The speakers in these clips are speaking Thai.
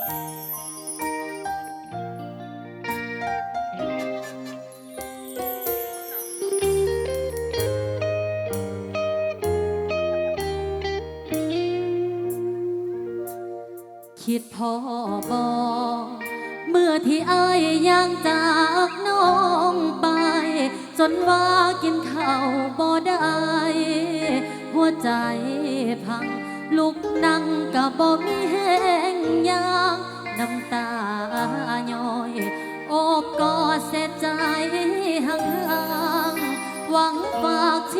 คิดพอบอเมื่อที่อายย่างจากน้องไป จนว่ากินข้าวบ่ได้ หัวใจพัง ลุกนั่งก็บ่มีแหง ยางน้ำตาย้อยอบกอดเสียใจห่างๆหวังฝากชี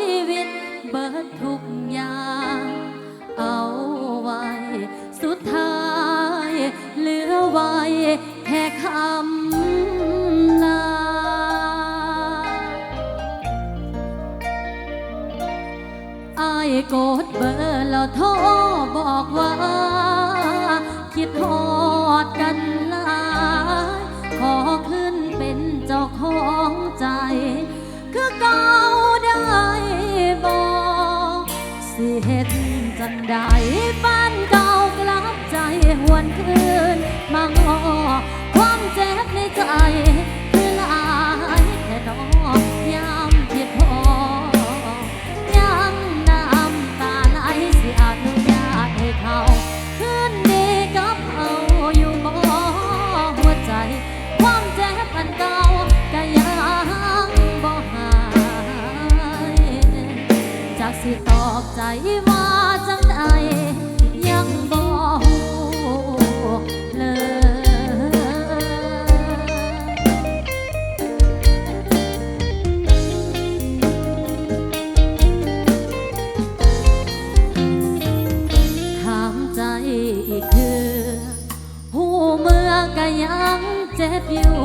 จ็บอยู่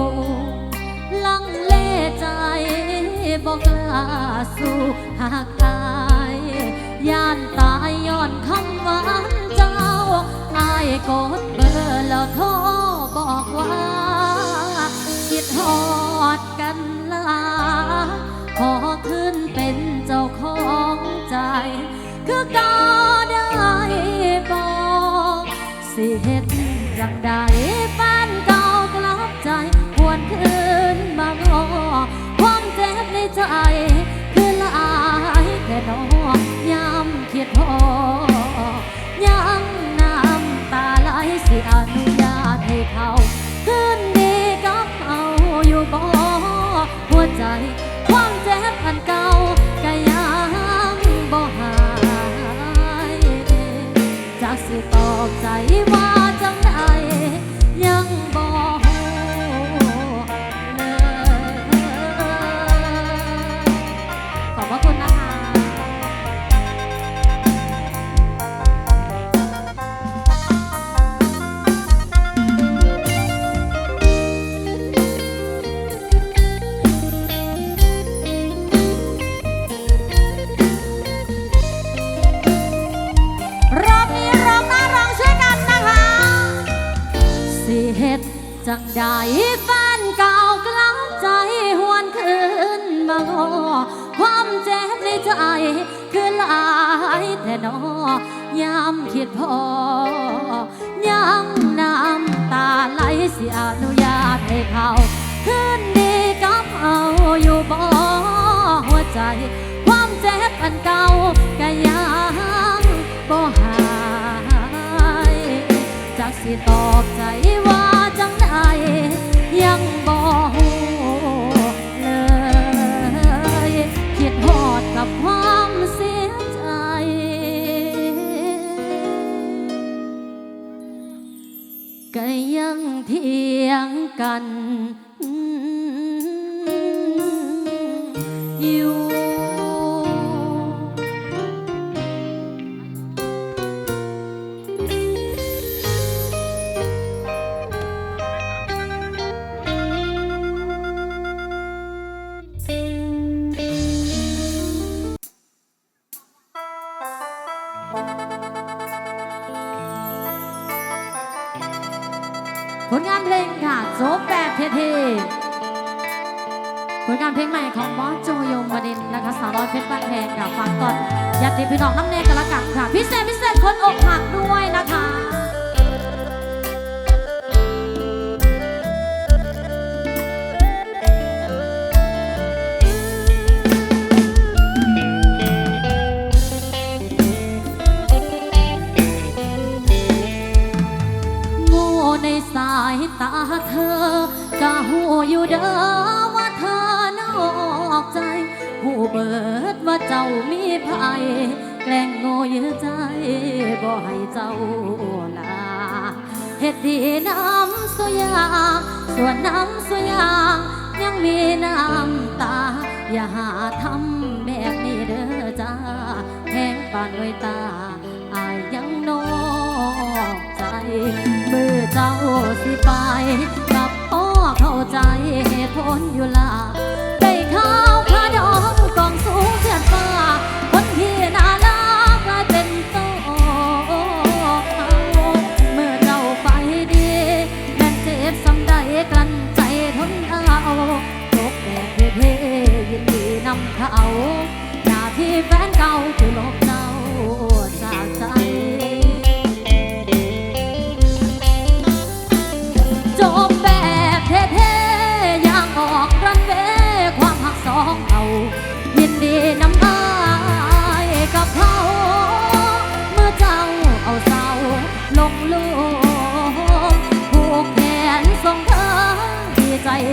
ลังเลใจบอกลาสู้หากตายย่านตายย้อนคำหวานเจ้าอายกดเบอร์แล้วโทรบอกว่า คิดฮอดกันลา ขอขึ้นเป็นเจ้าของใจ คือก็ได้บอกสิเฮ็ดจังใด คิดพอ ยังน้ำตาไหลเสียอนุญาตให้เขาคืนดีกับเอาอยู่บ่หัวใจ ความเจ็บอันเก่าก็ยังบ่หายจากสิตอ โจบแบบเท่ๆผลงานเพลงใหม่ของบอสโจโยมบดินนะคะสาวร้อยเพชรบ้านแพงค่ะฝากก่อนยัดติพี่น้องน้ำเนยกันละกันค่ะ พิเศษพิเศษคนอกหักด้วยนะคะายตาเธอกะหูอยู่เด้อว่าเธอนอกใจ หูเบิดว่าเจ้ามีภัยแกล้งโง่เยอใจบ่ให้เจ้าลาเฮ็ดดีน้ำสวยาส่วนน้ำสวยายังมีน้ำตา อย่าหาทำแบบนี้เด้อจ้าแห้งปานไว้ตาอายยังนอกใจ มือเจ้าสิไปกับพ่อเข้าใจเหตุผลอยู่ละได้ข้าวขาดอก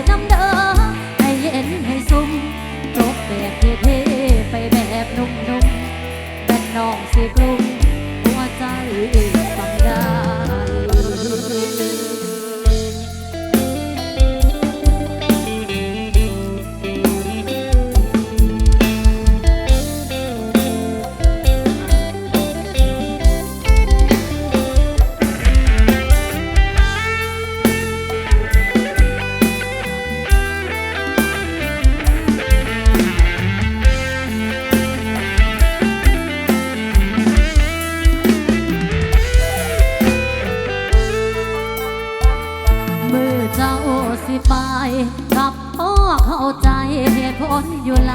น้ำเด้อให้เย็นให้สุ่มจบแบบเท่ๆไปแบบนุ่มๆแต่น้องสิกลุ่ม 有来。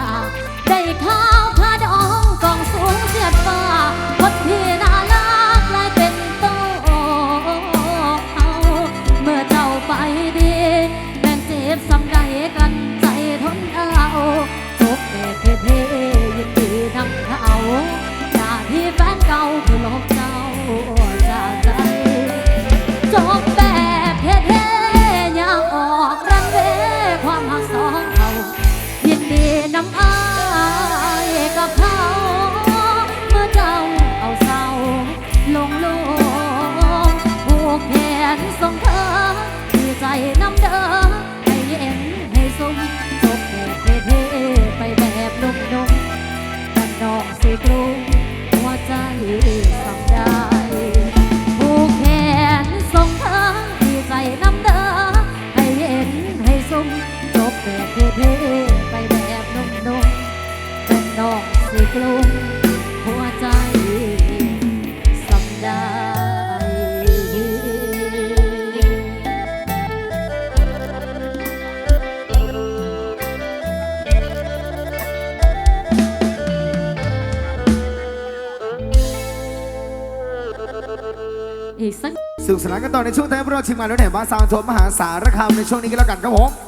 นุกสนานกันต่อในช่วงเท้ายพวกเราทีมงด้วถแห่บ้านสาวทนมหาสารคามในช่วงนี้กันแล้วกันครับผม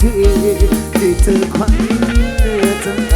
ที่ที่เธอควันเธอทั้งใจ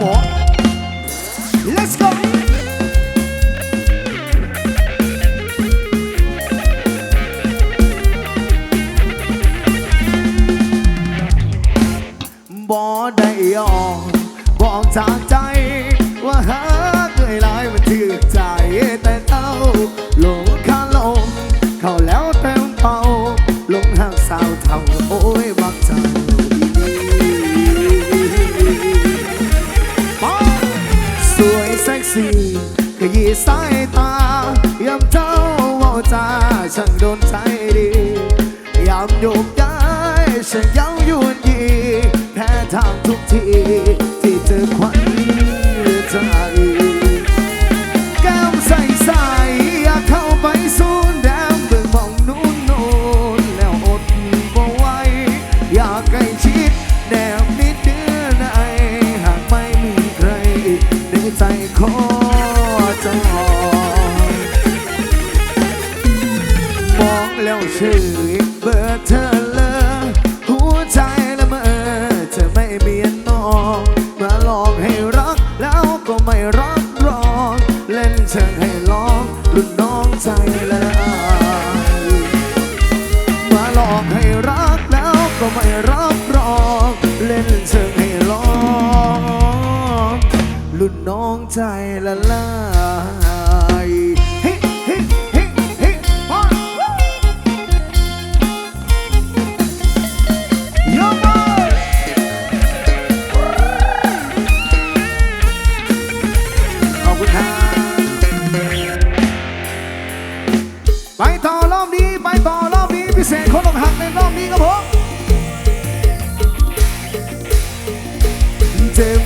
我 สีขยี้สายตาย้ำเจ้าว่าจาช่างโดนใจดียามโยกย้ายฉันเย้ายวนยีแพ้ทางทุกที ละลายฮิฮิฮิฮิฮอนยมขอบคุณคไปต่อรอบนี้ ไปต่อรอบนี้ พิเศษคนองหักในรอบนี้ครับผมเจ็บ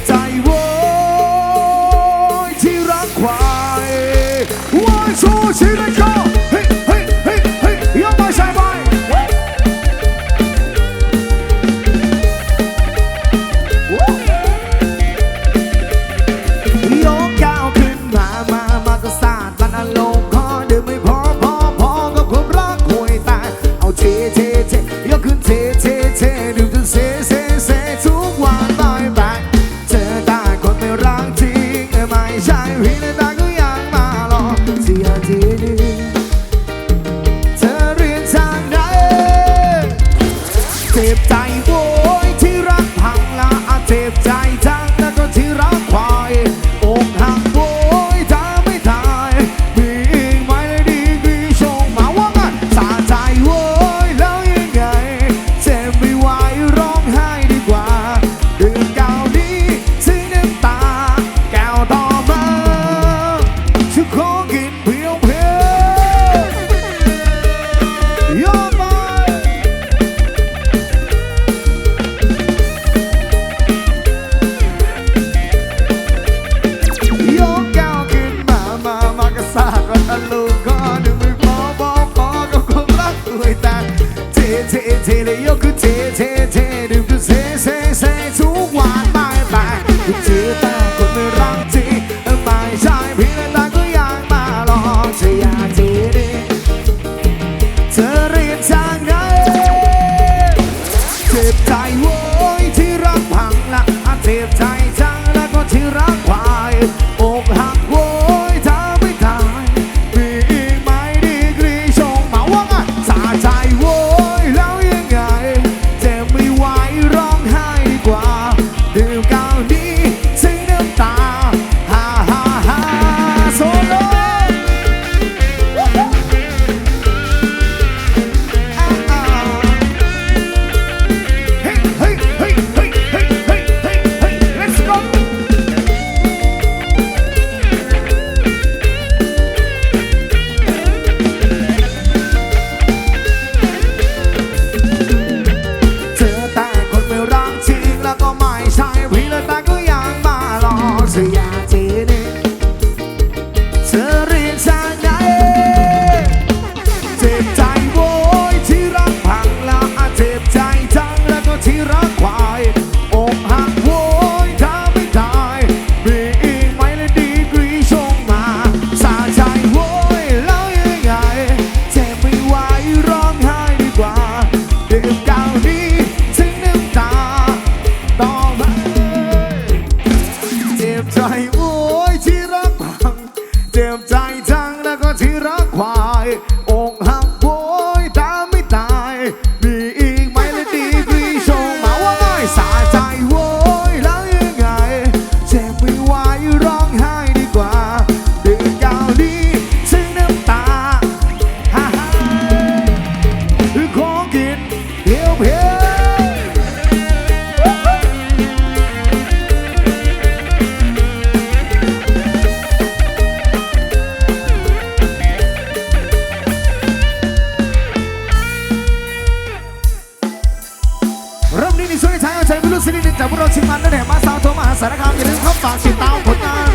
ารคามอย่าลืมเข้าฝากติดตามผลงาน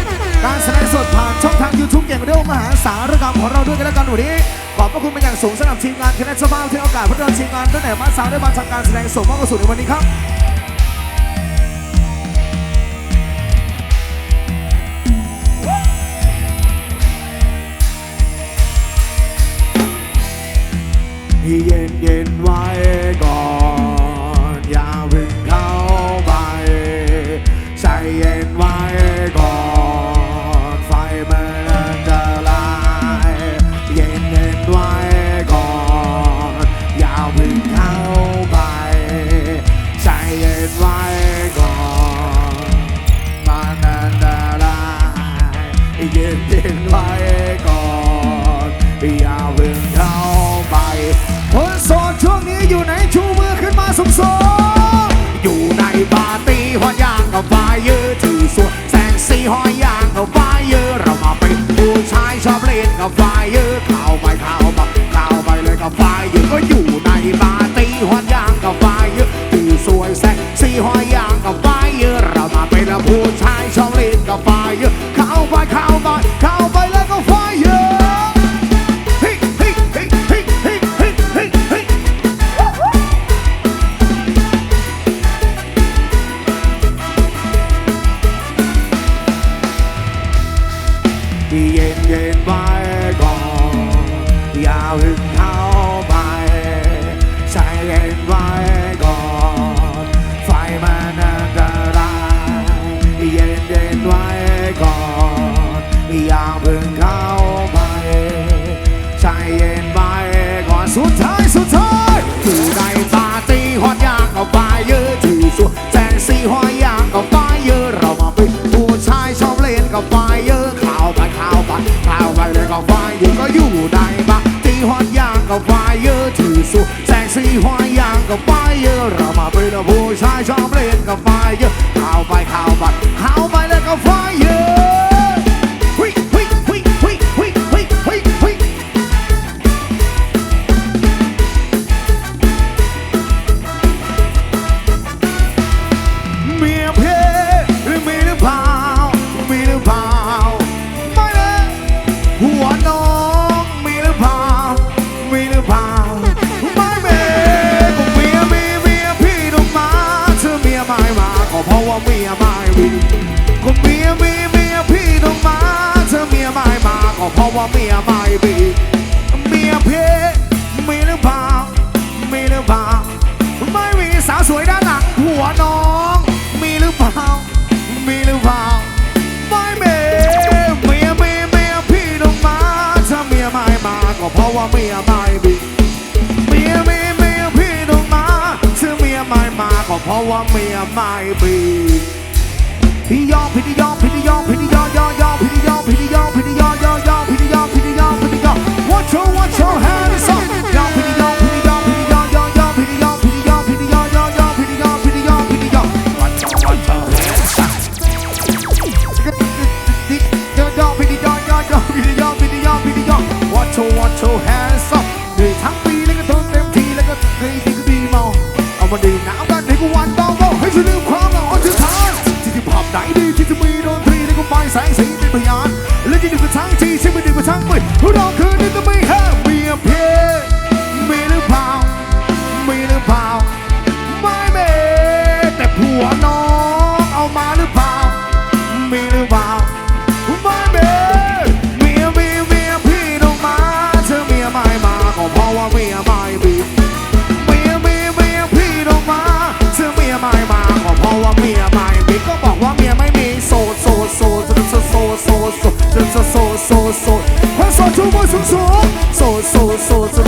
การแสดงสดผ่านช่องทาง YouTube เก่งเร็วมหาสารคามของเราด้วยกันแล้วกันวันนี้ขอบพระคุณเป็นอย่างสูงสำหรับทีมงานคณะเจ้าภาที่โอกาสพวกเราทีมงานตั้งแต่มาสาวได้มาทำการแสดงสดมากที่สุดในวันนี้ครับเย็นเย็นไว้ก่อน อย่าเพิ่งเข้าไปใจเย็นไว้ก่อน เย็นไว้ก่อนมันอันตรายเย็นเย็นๆไว้ก่อนอย่าเพิ่งเข้าไปคนโสดช่วงนี้อยู่ไหนชูมือขึ้นมาสูงสูงอยู่ในปาร์ตี้หอยยางกับไฟเยอะถือสวนแสงสีหอยยางกับไฟเยอะเรามาเป็นผู้ชายชอบเล่นกับไฟเยอะเข้าไปเข้ามาเข้าไปเลยกับไฟเยอะก็อยู่ในปาร์ตี้หอย ผู้ชายชอบเล่นกับไฟ สีหอยยางกับไฟเยอะเรามาเป็นผู้ชายชอบเล่นกับไฟเยอะข่าวไปข่าวไปข่าวไปเลยกับไฟอยู่ก็อยู่ได้ปะสีหอยยางกับไฟเยอะที่สุดแสงสีหอยยางกับไฟเยอะเรามาเป็นผู้ชายชอบเล่นกับไฟเยอะข่าวไปข่าว เมียไม่มีก็เมียมีเมียพี่ต้องมาเธอเมียไม่มาก็เพราะว่าเมียไม่มีเมียเพศมีหรือเปล่ามีหรือเปล่าไม่มีสาวสวยด้านหลังหัวน้อง มีหรือเปล่ามีหรือเปล่าไม่มีเมียมีเมียพี่ต้องมาถ้าเมียไม่มาก็เพราะว่าเมียไม่มี ไม่มาก็เพราะว่าเมียไม่บีพี่ยอมพี่ยอมพี่ยอมพี่ สีเป็นยานและจะดึงกันทั้งทีชิมไปดึงกันทั้งไปร้องคืน So, so, so, so.